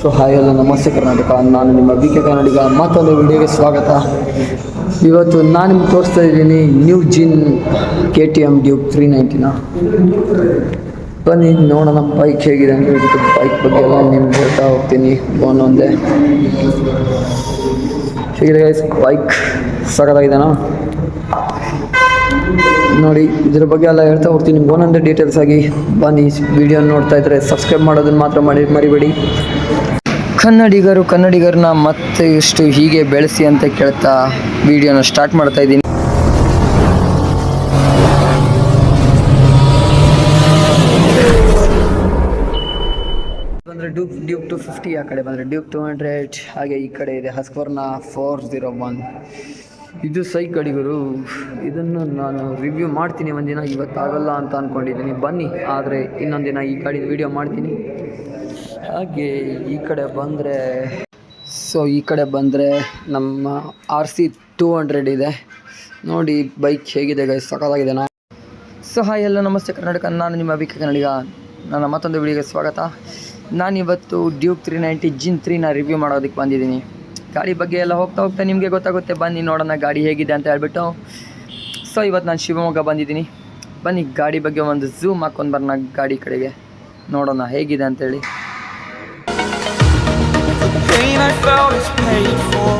So hi ಎಲ್ಲ ನಮಸ್ತೆ ಕರ್ನಾಟಕ. ನಾನು ನಿಮ್ಮ ಬಿ ಕೆ ಕನ್ನಡಿಗ. ಮತ್ತೊಂದು ವಿಡಿಯೋಗೆ ಸ್ವಾಗತ. ಇವತ್ತು ನಾನು ನಿಮ್ಗೆ ತೋರಿಸ್ತಾ ಇದ್ದೀನಿ new gen K T M Duke three ನೈಂಟಿನ ಬನ್ನಿ, ನೋಡೋಣ ಬೈಕ್ ಹೇಗಿದೆ ಅಂತ ಹೇಳ್ಬಿಟ್ಟು ಬೈಕ್ ಬಗ್ಗೆ ಎಲ್ಲ ನಿಮ್ಗೆ ಹೇಳ್ತಾ ಹೋಗ್ತೀನಿ. ಒಂದೊಂದೇ ಹೇಗಿದೆ ಬೈಕ್ ಸಖತ್ತಾಗಿದೆನಾ? ನೋಡಿ, ಇದ್ರ ಬಗ್ಗೆ ಎಲ್ಲ ಹೇಳ್ತಾ ಹೋಗ್ತೀನಿ. ಒಂದೊಂದೇ ಡೀಟೇಲ್ಸ್ ಆಗಿ ಬನ್ನಿ. ವಿಡಿಯೋ ನೋಡ್ತಾ ಇದ್ರೆ ಸಬ್ಸ್ಕ್ರೈಬ್ ಮಾಡೋದನ್ನ ಮಾತ್ರ ಮಾಡಿ ಮರಿಬೇಡಿ. ಕನ್ನಡಿಗರು ಕನ್ನಡಿಗರನ್ನ ಮತ್ತೆ ಇಷ್ಟು ಹೀಗೆ ಬೆಳೆಸಿ ಅಂತ ಕೇಳ್ತಾ ವಿಡಿಯೋನ ಸ್ಟಾರ್ಟ್ ಮಾಡ್ತಾ ಇದ್ದೀನಿ. ಬಂದರೆ ಡ್ಯೂಕ್ ಡ್ಯೂಕ್ ಟು ಫಿಫ್ಟಿ ಆ ಕಡೆ ಬಂದರೆ ಡ್ಯೂಕ್ ಟು ಹಂಡ್ರೆಡ್. ಹಾಗೆ ಈ ಕಡೆ ಇದೆ ಹಸ್ಕೋರ್ನ ಫೋರ್ ಜೀರೋ ಒನ್. ಇದು ಸೈ ಕಡಿಗರು. ಇದನ್ನು ನಾನು ರಿವ್ಯೂ ಮಾಡ್ತೀನಿ ಒಂದಿನ. ಇವತ್ತಾಗಲ್ಲ ಅಂತ ಅಂದ್ಕೊಂಡಿದ್ದೀನಿ ಬನ್ನಿ, ಆದರೆ ಇನ್ನೊಂದಿನ ಈ ಕಡೆ ವಿಡಿಯೋ ಮಾಡ್ತೀನಿ. ಹಾಗೆ ಈ ಕಡೆ ಬಂದರೆ ಸೊ ಈ ಕಡೆ ಬಂದರೆ ನಮ್ಮ ಆರ್ ಸಿ ಟೂ ಹಂಡ್ರೆಡ್ ಇದೆ. ನೋಡಿ ಬೈಕ್ ಹೇಗಿದೆ ಗೈ ಸಖತ್ತಾಗಿದೆ ನಾ ಸೊ ಹಾಯ್ ಎಲ್ಲ ನಮಸ್ತೆ ಕರ್ನಾಟಕ. ನಾನು ನಿಮ್ಮ ಅಭಿಕ ಕನ್ನಡಿಗ. ನನ್ನ ಮತ್ತೊಂದು ವಿಡಿಯೋಗೆ ಸ್ವಾಗತ. ನಾನಿವತ್ತು ಡ್ಯೂಕ್ ತ್ರೀ ನೈಂಟಿ ಜಿನ್ ತ್ರೀನ ರಿವ್ಯೂ ಮಾಡೋದಕ್ಕೆ ಬಂದಿದ್ದೀನಿ. ಗಾಡಿ ಬಗ್ಗೆ ಎಲ್ಲ ಹೋಗ್ತಾ ಹೋಗ್ತಾ ನಿಮಗೆ ಗೊತ್ತಾಗುತ್ತೆ. ಬನ್ನಿ, ನೋಡೋಣ ಗಾಡಿ ಹೇಗಿದೆ ಅಂತ ಹೇಳ್ಬಿಟ್ಟು. ಸೊ ಇವತ್ತು ನಾನು ಶಿವಮೊಗ್ಗ ಬಂದಿದ್ದೀನಿ. ಬನ್ನಿ, ಗಾಡಿ ಬಗ್ಗೆ ಒಂದು ಝೂಮ್ ಹಾಕ್ಕೊಂಡು ಬರೋಣ ಗಾಡಿ ಕಡೆಗೆ. ನೋಡೋಣ ಹೇಗಿದೆ ಅಂತೇಳಿ. I felt is paid for.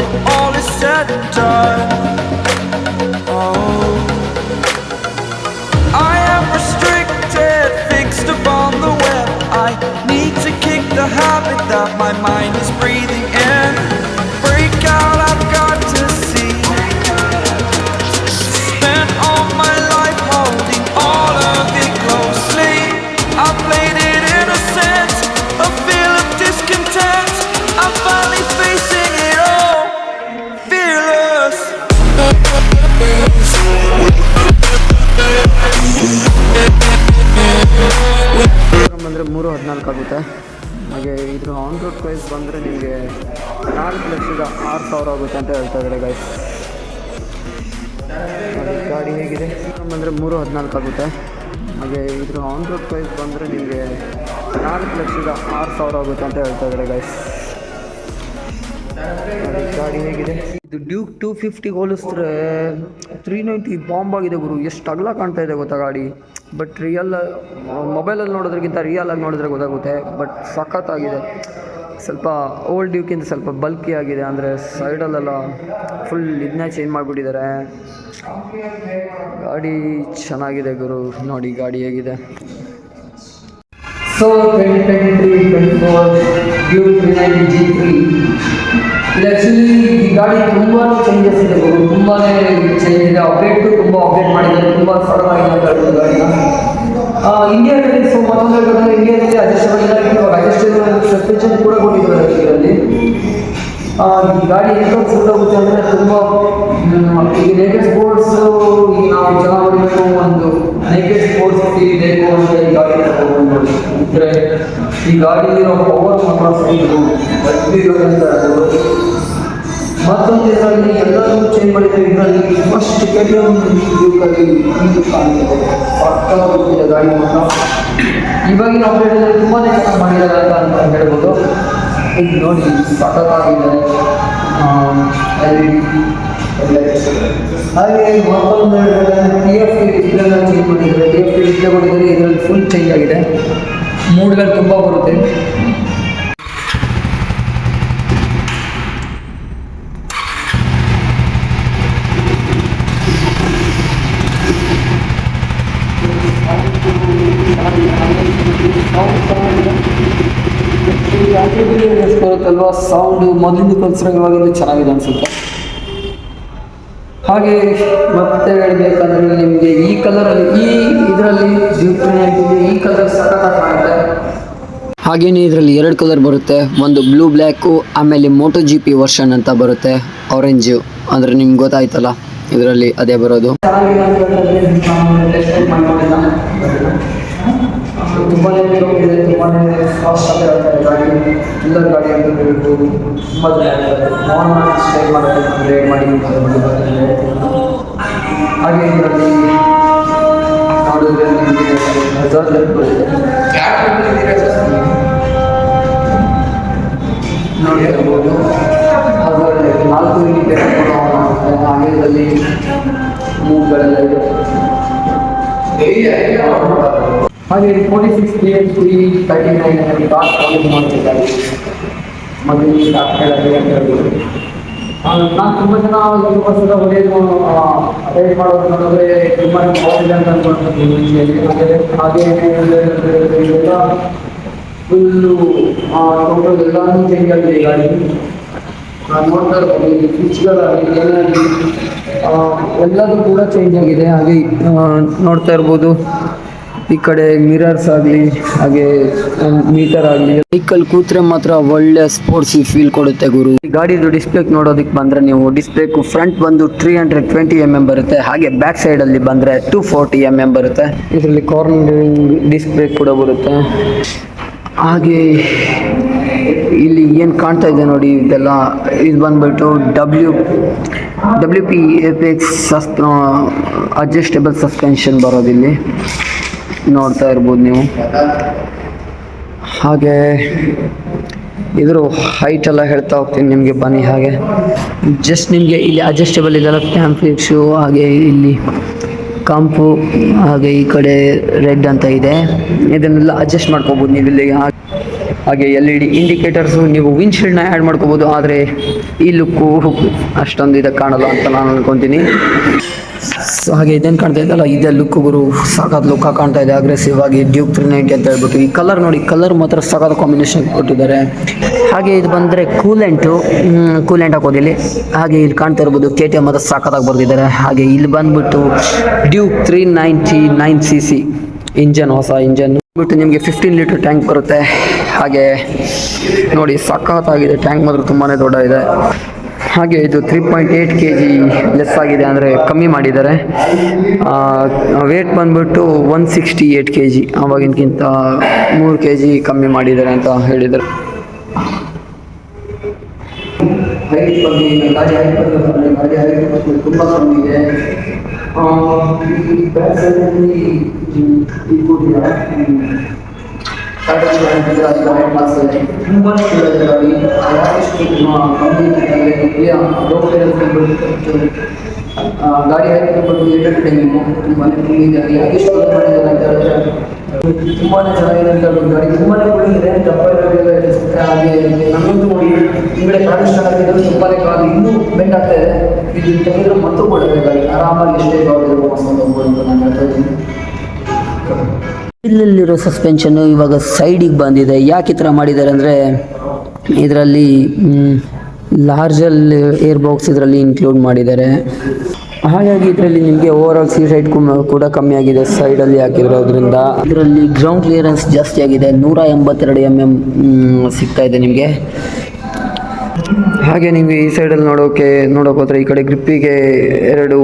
ಬಂದರೆ ಮೂರು ಹದಿನಾಲ್ಕು ಆಗುತ್ತೆ. ಹಾಗೆ ಇದ್ರ ಆನ್ ರೋಡ್ ಪ್ರೈಸ್ ಬಂದರೆ ನಿಮಗೆ ನಾಲ್ಕು ಲಕ್ಷದ ಆರು ಸಾವಿರ ಆಗುತ್ತೆ ಅಂತ ಹೇಳ್ತಾ ಇದ್ದಾರೆ ಗೈಸ್ ಗಾಡಿ ಹೇಗಿದೆ? ಬಂದರೆ ಮೂರು ಹದಿನಾಲ್ಕು ಆಗುತ್ತೆ. ಹಾಗೆ ಇದ್ರ ಆನ್ ರೋಡ್ ಪ್ರೈಸ್ ಬಂದರೆ ನಿಮಗೆ ನಾಲ್ಕು ಲಕ್ಷದ ಆರು ಸಾವಿರ ಆಗುತ್ತೆ ಅಂತ ಹೇಳ್ತಾ ಇದ್ದಾರೆ ಗೈಸ್ ಗಾಡಿ ಹೇಗಿದೆ? ಇದು ಡ್ಯೂಕ್ ಟೂ ಫಿಫ್ಟಿಗೆ ಹೋಲಿಸಿದ್ರೆ ತ್ರೀ ನೈಂಟಿ ಬಾಂಬ್ ಆಗಿದೆ ಗುರು. ಎಷ್ಟು ಅಗಲ ಕಾಣ್ತಾ ಇದೆ ಗೊತ್ತಾ ಗಾಡಿ? ಬಟ್ ರಿಯಲ್ ಮೊಬೈಲಲ್ಲಿ ನೋಡೋದ್ರಕ್ಕಿಂತ ರಿಯಲ್ ಆಗಿ ನೋಡಿದ್ರೆ ಗೊತ್ತಾಗುತ್ತೆ. ಬಟ್ ಸಖತ್ತಾಗಿದೆ. ಸ್ವಲ್ಪ ಓಲ್ಡ್ ಡ್ಯೂಕಿಂತ ಸ್ವಲ್ಪ ಬಲ್ಕಿ ಆಗಿದೆ. ಅಂದರೆ ಸೈಡಲ್ಲೆಲ್ಲ ಫುಲ್ ಇದನ್ನೇ ಚೇಂಜ್ ಮಾಡಿಬಿಟ್ಟಿದ್ದಾರೆ. ಗಾಡಿ ಚೆನ್ನಾಗಿದೆ ಗುರು. ನೋಡಿ ಗಾಡಿ ಹೇಗಿದೆ. ಸೊ ಗಾಡಿ ತುಂಬಾ ಚೇಂಜಸ್ ಇದೆ ಗುರು. ತುಂಬಾ ಚೇಂಜ್ ಇದೆ ಮಾಡಿದ್ದಾರೆ ತುಂಬ ಸರಳಾಗಿದೆ ಗಾಡಿ ಗಾಡಿನ ಇಂಡಿಯಾದಲ್ಲಿ ಸೊ ಮತ್ತೊಂದು ಇಂಡಿಯಾದಲ್ಲಿ ಅಡ್ಜಸ್ಟಬಲ್ ಇವಾಗ ಅಡ್ಜಸ್ಟಬಲ್ ಸಸ್ಪೆನ್ಷನ್ ಕೂಡ ಕೊಟ್ಟಿದ್ದಾರೆ ಇದರಲ್ಲಿ ಗಾಡಿ ಎಂತ ಹೋಗುತ್ತೆ ಅಂದರೆ ತುಂಬ ಈ ನೇಕೆಡ್ ಸ್ಪೋರ್ಟ್ಸ್ ಈಗ ನಾವು ಚೆನ್ನಾಗಿ ಹೊಡಿಬೇಕು, ಒಂದು ನೇಕೆಡ್ ಸ್ಪೋರ್ಟ್ಸ್ ಫೀಲ್ ಬೇಕು ಅಂತ ಈ ಗಾಡಿ ಅಂದರೆ ಈ ಗಾಡಿಯಲ್ಲಿರೋ ಪವರ್ ಮಾತ್ರ ಹೇಳ್ಬೋದು. ಮತ್ತೊಂದು ಇದರಲ್ಲಿ ಎಲ್ಲರೂ ಚೇಂಜ್ ಮಾಡಿದ್ದಾರೆ ಇದರಲ್ಲಿ ಫಸ್ಟ್ ಕೆಲವೊಂದು ಹೇಳಿದ್ರೆ ತುಂಬಾನೇ ಕಾಣಿದೆ ಸಕ್ಕತ್ತಾಗಿದೆ ಗಾಡಿ ಮಾತ್ರ ಇವಾಗಿನ ಅಪ್ಡೇಟಲ್ಲಿ ತುಂಬಾ ಚೆನ್ನಾಗಿ ಮಾಡಿದ್ದಾರೆ ಅಂತ ಹೇಳ್ಬೋದು. ಇದು ನೋಡಿ ಸಖತ್ತಾಗಿದೆ ಹಾಗೆ ಮತ್ತೊಂದು ಟಿ ಎಫ್ ಟಿ ಡಿಸ್ಪ್ಲೇನ ಚೇಂಜ್ ಮಾಡಿದ್ದಾರೆ. ಟಿ ಎಫ್ ಟಿ ಡಿಸ್ಪ್ಲೇ ಕೊಟ್ಟಿದ್ದಾರೆ ಇದರಲ್ಲಿ ಫುಲ್ ಚೇಂಜ್ ಆಗಿದೆ. ಮೂಡ್ಗಳು ತುಂಬ ಬರುತ್ತೆ. ಬರುತ್ತಲ್ವಾ? ಸೌಂಡು ಮೊದಲಿಂದ ಚೆನ್ನಾಗಿದೆ ಅನ್ಸುತ್ತೆ. ಹಾಗೆ ಮತ್ತೆ ಹೇಳ್ಬೇಕಂದ್ರೆ ನಿಮಗೆ ಈ ಕಲರಲ್ಲಿ ಈ ಇದರಲ್ಲಿ ಈ ಕಲರ್ ಸಖತ್ತಾಗಿ ಇದರಲ್ಲಿ ಎರಡು ಕಲರ್ ಬರುತ್ತೆ. ಒಂದು ಬ್ಲೂ ಬ್ಲ್ಯಾಕು ಆಮೇಲೆ ಮೋಟೋ ಜಿ ಪಿ ವರ್ಷನ್ ಅಂತ ಬರುತ್ತೆ. ಆರೆಂಜು ಅಂದರೆ ನಿಮ್ಗೆ ಗೊತ್ತಾಯ್ತಲ್ಲ, ಇದರಲ್ಲಿ ಅದೇ ಬರೋದು ತುಂಬಾ ಇದೆ ತುಂಬಾ ಫಾಸ್ಟ್ ಆಗಿ ಹೇಳ್ತಾರೆ ಗಾಡಿ ಎಲ್ಲರ ಗಾಡಿ ಅಂತ ಹೇಳ್ಬೋದು ತುಂಬ ನಾರ್ಮಲ್ ಸ್ಟೇ ಮಾಡೋದು ರೇಡ್ ಮಾಡಿ ಅಂತ ಹೇಳ್ಬೋದು ಬರ್ತದೆ. ಹಾಗೆ ಇದರಲ್ಲಿ ನೋಡಿದ್ರೆ ನಿಮಗೆ ರೆಸಾರ್ಟ್ ಲೈಫ್ ಬರುತ್ತೆ ನೋಡ್ತಿರ್ಬೋದು ಅದರಲ್ಲಿ ನಾಲ್ಕು ಇಂಡಿಕೇಟರ್ ಕೂಡ on ಆಗುತ್ತೆ ಹಾಗೆ ಇದರಲ್ಲಿ ಮೂವ್ಗಳೆಲ್ಲ ಇದೆ ಹಾಗೆ forty six P H P thirty nine car ಕಾಲೇಜ್ ಮಾಡ್ತಿದ್ದಾರೆ ಮೊದಲಿಗೆ ಡಾಕ್ಟರ್ ಅಂತ ಹೇಳ್ಬೋದು ನಾನು ತುಂಬ ಜನ ವರ್ಷದ ಹೊಡೆಯೋದು ರೇಟ್ ಮಾಡೋದು ನೋಡಿದ್ರೆ ತುಂಬ ಇದೆ ಅಂತ ಅನ್ಕೊಂಡಿದ್ದೀನಿ ಹಾಗೆ ಇದೆಲ್ಲ ಫುಲ್ಲು ಟೋಟಲ್ ಎಲ್ಲಾನು ಚೇಂಜ್ ಆಗಿದೆ ಗಾಡಿ ನೋಡ್ತಾ ಇರ್ಬೋದು ಸ್ವಿಚ್ಗಳಾಗಲಿ ಏನಾಗಲಿ ಎಲ್ಲದೂ ಕೂಡ ಚೇಂಜ್ ಆಗಿದೆ. ಹಾಗೆ ನೋಡ್ತಾ ಇರ್ಬೋದು. ಈ ಕಡೆ ಮಿರರ್ಸ್ ಆಗಲಿ ಹಾಗೆ ಮೀಟರ್ ಆಗಲಿ. ವೆಹಿಕಲ್ ಕೂತ್ರೆ ಮಾತ್ರ ಒಳ್ಳೆ ಸ್ಪೋರ್ಟ್ಸ್ ಫೀಲ್ ಕೊಡುತ್ತೆ ಗುರು. ಈ ಗಾಡಿದು ಡಿಸ್ಪ್ಲೇ ನೋಡೋದಕ್ಕೆ ಬಂದ್ರೆ ನೀವು ಡಿಸ್ಪ್ಲೇಕು ಫ್ರಂಟ್ ಬಂದು three hundred twenty M M ಬರುತ್ತೆ. ಹಾಗೆ ಬ್ಯಾಕ್ ಸೈಡ್ ಅಲ್ಲಿ ಬಂದ್ರೆ ಟೂ ಫೋರ್ಟಿ ಎಂ ಎಂ ಬರುತ್ತೆ. ಇದರಲ್ಲಿ ಕಾರ್ನರಿಂಗ್ ಡಿಸ್ಪ್ಲೇ ಕೂಡ ಬರುತ್ತೆ. ಹಾಗೆ ಇಲ್ಲಿ ಏನು ಕಾಣ್ತಾ ಇದೆ ನೋಡಿ ಇದೆಲ್ಲ ಇದು ಬಂದ್ಬಿಟ್ಟು W W P X sus adjustable suspension ಬರೋದಿಲ್ಲಿ. ನೋಡ್ತಾ ಇರ್ಬೋದು ನೀವು. ಹಾಗೆ ಇದ್ರ ಹೈಟ್ ಎಲ್ಲ ಹೇಳ್ತಾ ಹೋಗ್ತೀನಿ ನಿಮಗೆ, ಬನ್ನಿ ಹಾಗೆ. ಜಸ್ಟ್ ನಿಮಗೆ ಇಲ್ಲಿ ಅಡ್ಜಸ್ಟೇಬಲ್ ಇದೆಲ್ಲ ಫ್ಲಿಕ್ಸು ಹಾಗೆ ಇಲ್ಲಿ ಕಂಪು, ಹಾಗೆ ಈ ಕಡೆ ರೆಡ್ ಅಂತ ಇದೆ. ಇದನ್ನೆಲ್ಲ ಅಡ್ಜಸ್ಟ್ ಮಾಡ್ಕೋಬೋದು ನೀವು ಇಲ್ಲಿ ಹಾಗೆ ಎಲ್ ಇ ಡಿ ಇಂಡಿಕೇಟರ್ಸು ನೀವು ವಿಂಡ್ಶೀಲ್ಡ್ನ ಆ್ಯಡ್ ಮಾಡ್ಕೋಬೋದು, ಆದರೆ ಈ ಲುಕ್ಕು ಅಷ್ಟೊಂದು ಇದಕ್ಕೆ ಕಾಣಲ್ಲ ಅಂತ ನಾನು ಅನ್ಕೊತೀನಿ. ಸೊ ಹಾಗೆ ಇದೇನು ಕಾಣ್ತಾ ಇದ್ದಲ್ಲ ಇದೇ ಲುಕ್ ಗುರು, ಸಾಕಾದ ಲುಕ್ ಕಾಣ್ತಾ ಇದೆ ಅಗ್ರೆಸಿವ್ ಆಗಿ ಡ್ಯೂಕ್ ತ್ರೀ ನೈಂಟಿ ಅಂತ ಹೇಳ್ಬಿಟ್ಟು. ಈ ಕಲರ್ ನೋಡಿ ಕಲರ್ ಮಾತ್ರ ಸಾಕಾದ ಕಾಂಬಿನೇಷನ್ ಕೊಟ್ಟಿದ್ದಾರೆ. ಹಾಗೆ ಇದು ಬಂದರೆ ಕೂಲೆಂಟು ಕೂಲೆಂಟ್ ಹಾಕೋದಿಲ್ಲಿ ಹಾಗೆ ಇಲ್ಲಿ ಕಾಣ್ತಾ ಇರ್ಬೋದು ಕೆ ಟಿ ಎಂ ಮಾತ್ರ ಸಾಕಾದಾಗ ಬರೆದಿದ್ದಾರೆ. ಹಾಗೆ ಇಲ್ಲಿ ಬಂದ್ಬಿಟ್ಟು Duke three ninety nine C C engine ಹೊಸ ಇಂಜನ್ ಬಿಟ್ಟು ನಿಮಗೆ ಫಿಫ್ಟೀನ್ ಲೀಟರ್ ಟ್ಯಾಂಕ್ ಬರುತ್ತೆ. ಹಾಗೆ ನೋಡಿ ಸಖತ್ತಾಗಿದೆ. ಟ್ಯಾಂಕ್ ಮಾತ್ರ ತುಂಬಾ ದೊಡ್ಡ ಇದೆ ಹಾಗೆ ಇದು three point eight K G less ಆಗಿದೆ ಅಂದರೆ ಕಮ್ಮಿ ಮಾಡಿದ್ದಾರೆ. ವೇಟ್ ಬಂದ್ಬಿಟ್ಟು one sixty eight K G ಆವಾಗಿನಕ್ಕಿಂತ ಮೂರು ಕೆ ಜಿ ಕಮ್ಮಿ ಮಾಡಿದ್ದಾರೆ ಅಂತ ಹೇಳಿದ್ದಾರೆ ಹೈಟ್ ಬಗ್ಗೆ ಗಾಡಿ ಹೈಟ್ ಬಗ್ಗೆ ಬಂದ್ರೆ ಗಾಡಿ ಹೈಟ್ ಬಗ್ಗೆ ತುಂಬ ಕಮ್ಮಿ ಇದೆ ಆ, ಈ ಬ್ಯಾಕ್ ಸೈಡಲ್ಲಿ ಈ ಕೂತಿದ್ದಾರೆ ತುಂಬಾ ಗಾಡಿ ಯಾಕೆಷ್ಟು ಗಾಡಿ ಹೈಟ್ ಬಂದು ಏಟರ್ ಟೈಮಿಂಗ್ ತುಂಬಾ ಕಮ್ಮಿ ಇದೆ ಯಾಕೆಷ್ಟು ಮಾಡಿದ್ದಾರೆ ಅಂತ ಹೇಳಿದ್ರೆ ತುಂಬಾ ಚೆನ್ನಾಗಿದೆ ಅಂತ ಹೇಳೋದು ಗಾಡಿ ತುಂಬಾ ಕುಡಿಗಿದೆ ದಪ್ಪ ಇರೋದಿಲ್ಲ ಅನಿಸುತ್ತೆ ಹಾಗೆ ನಮಗಂತೂ ನೋಡಿ ಹಿಂಗಡೆ ಕಾಲು ಸ್ಟಾರ್ಟ್ ಆಗಿದ್ರೆ ತುಂಬಾ ಕಾಲ ಇನ್ನೂ ಬೆಂಡ್ ಆಗ್ತಾ ಇದೆ. ಇದು ತೆಗೆದ್ರು ಮತ್ತು ಕೊಡಬೇಕಾಗಿ ಆರಾಮಾಗಿ ಎಷ್ಟೇ ಬಾಗಿರುವ ಹೋಗ್ಬೋದು ಅಂತ ನಾನು ಹೇಳ್ತಾ ಇದ್ದೀನಿ. ಇಲ್ಲಲ್ಲಿರೋ ಸಸ್ಪೆನ್ಷನ್ ಇವಾಗ ಸೈಡಿಗೆ ಬಂದಿದೆ. ಯಾಕೆ ಈ ಥರ ಮಾಡಿದ್ದಾರೆ ಅಂದರೆ ಇದರಲ್ಲಿ ಲಾರ್ಜಲ್ಲಿ ಏರ್ ಬಾಕ್ಸ್ ಇದರಲ್ಲಿ ಇನ್ಕ್ಲೂಡ್ ಮಾಡಿದ್ದಾರೆ. ಹಾಗಾಗಿ ಇದರಲ್ಲಿ ನಿಮಗೆ ಓವರ್ ಆಲ್ ಸೀಟ್ ಕೂಡ ಕಮ್ಮಿ ಆಗಿದೆ ಸೈಡಲ್ಲಿ ಹಾಕಿರೋದ್ರಿಂದ. ಇದರಲ್ಲಿ ಗ್ರೌಂಡ್ ಕ್ಲಿಯರೆನ್ಸ್ ಜಾಸ್ತಿ ಆಗಿದೆ. ನೂರ ಎಂಬತ್ತೆರಡು ಎಂ ಎಂ ಸಿಗ್ತಾ ಇದೆ ನಿಮಗೆ. ಹಾಗೆ ನೀವು ಈ ಸೈಡಲ್ಲಿ ನೋಡೋಕೆ ನೋಡೋಕೆ ಹೋದ್ರೆ ಈ ಕಡೆ ಗ್ರಿಪ್ಪಿಗೆ ಎರಡು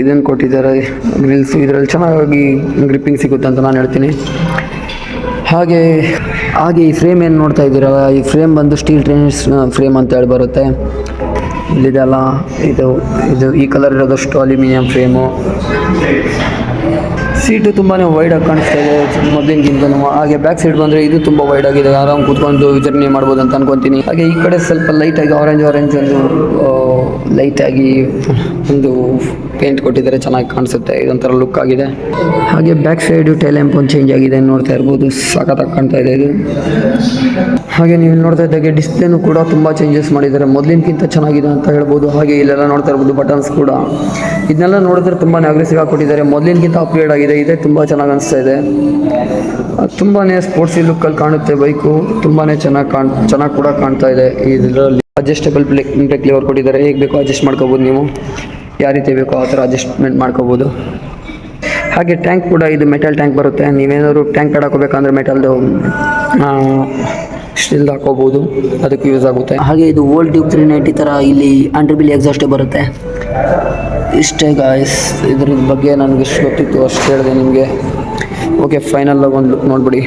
ಇದನ್ನು ಕೊಟ್ಟಿದ್ದಾರೆ ಗ್ರಿಲ್ಸ್ ಇದರಲ್ಲಿ ಚೆನ್ನಾಗಿ ಗ್ರಿಪ್ಪಿಂಗ್ ಸಿಗುತ್ತೆ ಅಂತ ನಾನು ಹೇಳ್ತೀನಿ. ಹಾಗೆ ಹಾಗೆ ಈ ಫ್ರೇಮ್ ಏನು ನೋಡ್ತಾ ಇದ್ದೀರಲ್ಲ ಈ ಫ್ರೇಮ್ ಬಂದು ಸ್ಟೀಲ್ ಟ್ರೈನ್ಸ್ ಫ್ರೇಮ್ ಅಂತ ಹೇಳಿ ಬರುತ್ತೆ. ಇಲ್ಲಿದೆಲ್ಲ ಇದು ಇದು ಈ ಕಲರ್ ಇರೋದಷ್ಟು ಅಲ್ಯೂಮಿನಿಯಂ ಫ್ರೇಮು ಸೀಟು ತುಂಬಾ ವೈಡಾಗಿ ಕಾಣಿಸ್ತಾ ಇದೆ ಮೊದಲಿನಗಿಂತನೂ ಹಾಗೆ ಬ್ಯಾಕ್ ಸೈಡ್ ಬಂದರೆ ಇದು ತುಂಬ ವೈಡ್ ಆಗಿದೆ. ಆರಾಮ್ ಕೂತ್ಕೊಂಡು ಜರ್ನಿ ಮಾಡ್ಬೋದು ಅಂತ ಅನ್ಕೊಂತೀನಿ. ಹಾಗೆ ಈ ಕಡೆ ಸ್ವಲ್ಪ ಲೈಟಾಗಿ ಆರೆಂಜ್ ಆರೆಂಜ್ ಒಂದು ಲೈಟಾಗಿ ಒಂದು ಪೇಂಟ್ ಕೊಟ್ಟಿದ್ದಾರೆ, ಚೆನ್ನಾಗಿ ಕಾಣಿಸುತ್ತೆ. ಇದೊಂಥರ ಲುಕ್ ಆಗಿದೆ. ಹಾಗೆ ಬ್ಯಾಕ್ ಸೈಡು ಟೈಲ್ಯಾಂಪ್ ಒಂದು ಚೇಂಜ್ ಆಗಿದೆ ನೋಡ್ತಾ ಇರ್ಬೋದು. ಸಖತ್ತಾಗಿ ಕಾಣ್ತಾ ಇದೆ ಇದು. ಹಾಗೆ ನೀವು ನೋಡ್ತಾ ಇದ್ದಾಗೆ ಡಿಸ್ಪ್ಲೇನು ಕೂಡ ತುಂಬ ಚೇಂಜಸ್ ಮಾಡಿದ್ದಾರೆ. ಮೊದಲಿನಕ್ಕಿಂತ ಚೆನ್ನಾಗಿದೆ ಅಂತ ಹೇಳ್ಬೋದು. ಹಾಗೆ ಇಲ್ಲೆಲ್ಲ ನೋಡ್ತಾ ಇರ್ಬೋದು ಬಟನ್ಸ್ ಕೂಡ. ಇದನ್ನೆಲ್ಲ ನೋಡಿದ್ರೆ ತುಂಬಾ ಅಗ್ರೆಸಿವ್ ಆಗಿ ಕೊಟ್ಟಿದ್ದಾರೆ. ಮೊದಲಿನಕ್ಕಿಂತ ಅಪ್ಗ್ರೇಡ್ ಆಗಿದೆ. ಇದೆ ತುಂಬ ಚೆನ್ನಾಗಿ ಅನಿಸ್ತಾ ಇದೆ. ತುಂಬಾ ಸ್ಪೋರ್ಟ್ಸಿ ಲುಕ್ಕಲ್ಲಿ ಕಾಣುತ್ತೆ ಬೈಕು ತುಂಬಾ ಚೆನ್ನಾಗಿ ಕಾಣ್ ಚೆನ್ನಾಗಿ ಕೂಡ ಕಾಣ್ತಾ ಇದೆ. ಇದರಲ್ಲಿ ಅಡ್ಜಸ್ಟಬಲ್ ಬ್ರೇಕ್ ಬ್ರೇಕ್ ಲಿವರ್ ಕೊಟ್ಟಿದ್ದಾರೆ. ಹೇಗೆ ಬೇಕೋ ಅಡ್ಜಸ್ಟ್ ಮಾಡ್ಕೋಬೋದು ನೀವು. ಯಾವ ರೀತಿ ಬೇಕೋ ಆ ಥರ ಅಡ್ಜಸ್ಟ್ಮೆಂಟ್ ಮಾಡ್ಕೋಬೋದು. ಹಾಗೆ ಟ್ಯಾಂಕ್ ಕೂಡ ಇದು ಮೆಟಲ್ ಟ್ಯಾಂಕ್ ಬರುತ್ತೆ. ನೀವೇನಾದರೂ ಟ್ಯಾಂಕ್ ಕಾರ್ಡ್ ಹಾಕೋಬೇಕಂದ್ರೆ ಮೆಟಲ್ದು ಸ್ಟಿಲ್ ಹಾಕೋಬೋದು. ಅದಕ್ಕೆ ಯೂಸ್ ಆಗುತ್ತೆ. ಹಾಗೆ ಇದು ಓಲ್ಡ್ ಟ್ಯೂಬ್ ತ್ರೀ ನೈಂಟಿ ಥರ ಇಲ್ಲಿ ಅಂಡ್ರಿಬಿಲ್ ಎಕ್ಸಾಸ್ಟೇ ಬರುತ್ತೆ. ಇಷ್ಟೇ ಗಾಯ್ಸ್ ಇದ್ರ ಬಗ್ಗೆ ನನಗೆ ಎಷ್ಟು ಗೊತ್ತಿತ್ತು, ಅಷ್ಟು ಹೇಳಿದೆ ನಿಮಗೆ. ಓಕೆ ಫೈನಲ್ ಒಂದು ಲುಕ್ ನೋಡ್ಬಿಡಿ.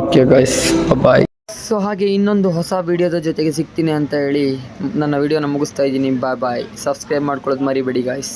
ಓಕೆ ಗಾಯ್ಸ್ ಬಾಯ್ ಸೊ ಹಾಗೆ ಇನ್ನೊಂದು ಹೊಸ ವಿಡಿಯೋದ ಜೊತೆಗೆ ಸಿಗ್ತೀನಿ ಅಂತ ಹೇಳಿ ನನ್ನ ವಿಡಿಯೋನ ಮುಗಿಸ್ತಾ ಇದ್ದೀನಿ. ಬಾಯ್ ಬಾಯ್ ಸಬ್ಸ್ಕ್ರೈಬ್ ಮಾಡ್ಕೊಳ್ಳೋದು ಮರಿಬೇಡಿ ಗಾಯ್ಸ್